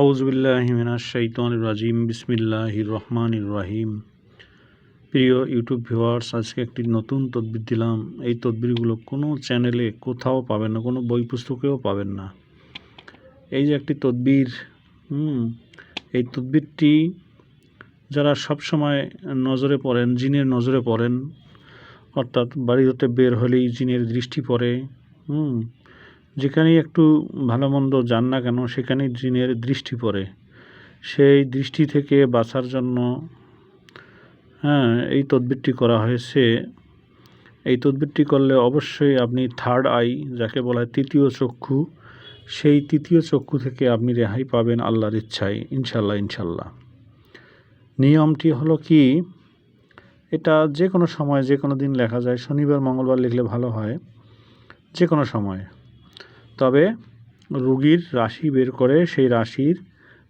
আউজবিল্লাহিমিনাশ শৈতান রাজিম, বিসমিল্লাহির রহমানির রাহিম। প্রিয় ইউটিউব ভিউয়ার্স, আজকে একটি নতুন তদবির দিলাম। এই তদবিরগুলো কোনো চ্যানেলে কোথাও পাবেন না, কোনো বই পুস্তকেও পাবেন না। এই যে একটি তদবির এই তদবিরটি যারা সব সময় নজরে পড়েন, জিনের নজরে পড়েন, অর্থাৎ বাড়ি হতে বের হলেই জিনের দৃষ্টি পড়ে, হুম যেখানেই একটু ভালো মন্দ যান না কেন, সেখানেই জিনের দৃষ্টি পড়ে। সেই দৃষ্টি থেকে বাঁচার জন্য হ্যাঁ এই তদবিরটি করা হয়েছে। এই তদবিরটি করলে অবশ্যই আপনি থার্ড আই যাকে বলা হয় তৃতীয় চক্ষু, সেই তৃতীয় চক্ষু থেকে আপনি রেহাই পাবেন আল্লাহর ইচ্ছায় ইনশাল্লাহ ইনশাল্লাহ নিয়মটি হলো কি, এটা যে কোনো সময় যে কোনো দিন লেখা যায়। শনিবার, মঙ্গলবার লিখলে ভালো হয় যে কোনো সময়। তবে রুগীর রাশি বের করে সেই রাশির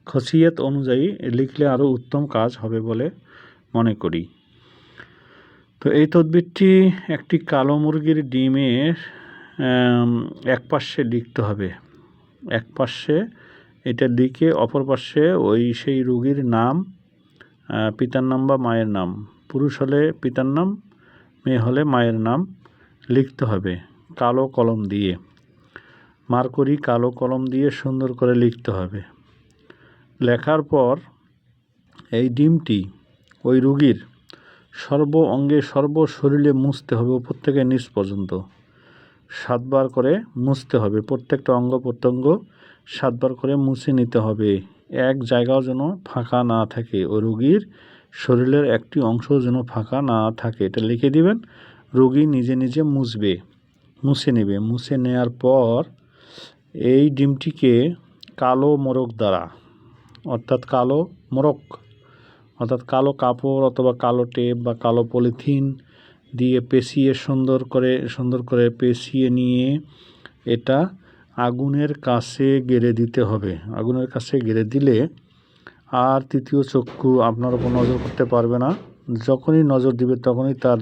খসিয়ত অনুযায়ী লিখলে আরও উত্তম কাজ হবে বলে মনে করি। তো এই তদবিরটি একটি কালো মুরগির ডিমের এক পাশে লিখতে হবে। এক পাশে এটা লিখে অপর পাশে ওই সেই রুগীর নাম পিতার নাম বা মায়ের নাম। পুরুষ হলে পিতার নাম, মেয়ে হলে মায়ের নাম লিখতে হবে কালো কলম দিয়ে। মার্করি কালো কলম দিয়ে সুন্দর করে লিখতে হবে। লেখার পর এই ডিমটি ওই রুগীর সর্ব অঙ্গে সর্ব শরীরে মুছতে হবে, উপর থেকে নিচ পর্যন্ত। সাতবার করে মুছতে হবে, প্রত্যেকটা অঙ্গ প্রত্যঙ্গ সাতবার করে মুছে নিতে হবে। এক জায়গাও যেন ফাঁকা না থাকে ও রুগীর শরীরের একটি অংশ যেন ফাঁকা না থাকে। এটা লিখে দিবেন, রুগী নিজে নিজে মুছবে, মুছে নেবে। মুছে নেওয়ার পর এই ডিমটিকে কালো মোরগ দ্বারা, অর্থাৎ কালো মোরগ, অর্থাৎ কালো কাপড় অথবা কালো টেপ বা কালো পলিথিন দিয়ে পেঁচিয়ে সুন্দর করে সুন্দর করে পেঁচিয়ে নিয়ে এটা আগুনের কাছে গেড়ে দিতে হবে। আগুনের কাছে গেড়ে দিলে আর তৃতীয় চক্ষু আপনার ওপর নজর করতে পারবে না। যখনই নজর দিবে তখনই তার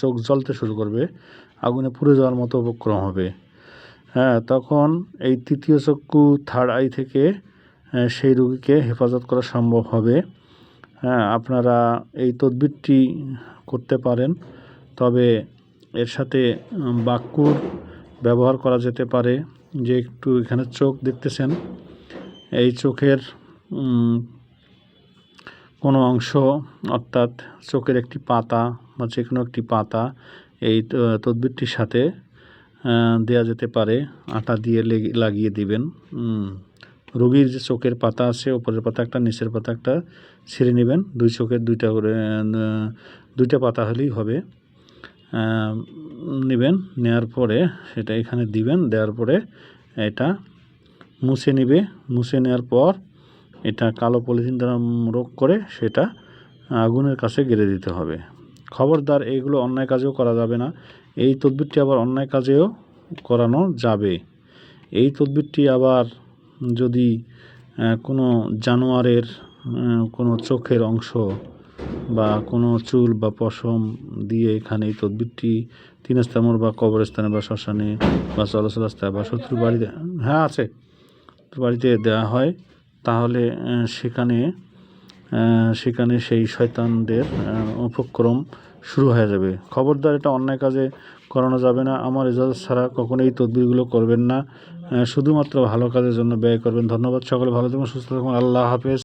চোখ জ্বলতে শুরু করবে। আগুনে পুড়ে যাওয়ার মতো উপক্রম হবে। হ্যাঁ তখন এই তৃতীয় চক্ষু থার্ড আই থেকে সেই রুগীকে হেফাজত করা সম্ভব হবে। হ্যাঁ আপনারা এই তদবিরটি করতে পারেন, তবে এর সাথে বাক্যুর ব্যবহার করা যেতে পারে যে একটু এখানে চোখ দেখতেছেন। এই চোখের কোনো অংশ অর্থাৎ চোখের একটি পাতা বা যে কোনো একটি পাতা এই তদবিরটির সাথে দেয়া যেতে পারে। আটা দিয়ে লাগিয়ে দিবেন। রোগীর যে চোখের পাতা আছে, ওপরের পাতা একটা, নিচের পাতা একটা, ছিঁড়ে নেবেন। দুই চোখের দুইটা করে দুইটা পাতা হলেই হবে। নেবেন নেওয়ার পরে সেটা এখানে দিবেন। দেওয়ার পরে এটা মুছে নেবে। মুছে নেওয়ার পর এটা কালো পলিথিন দ্বারা রোগ করে সেটা আগুনের কাছে গেড়ে দিতে হবে। খবরদার এইগুলো অন্যায় কাজেও করা যাবে না। এই তদবিরটি আবার অন্যায় কাজেও করানো যাবে। এই তদবিরটি আবার যদি কোনো জানোয়ারের কোনো চোখের অংশ বা কোনো চুল বা পশম দিয়ে এখানে এই তদবিরটি তিনস্তামর বা কবরস্থানে বা শ্মশানে বা চলচলাস্তায় বা শত্রু বাড়িতে হ্যাঁ আছে বাড়িতে দেওয়া হয়, তাহলে সেখানে সেখানে সেই শয়তানদের উপক্রম শুরু হয়ে যাবে। খবরদার, এটা অন্যায় কাজে করানো যাবে না। আমার ইজাজত ছাড়া কখনো এই তদবিরগুলো করবেন না। শুধুমাত্র ভালো কাজের জন্য ব্যয় করবেন। ধন্যবাদ। সকলে ভালো থাকুন, সুস্থ থাকুন। আল্লাহ হাফেজ।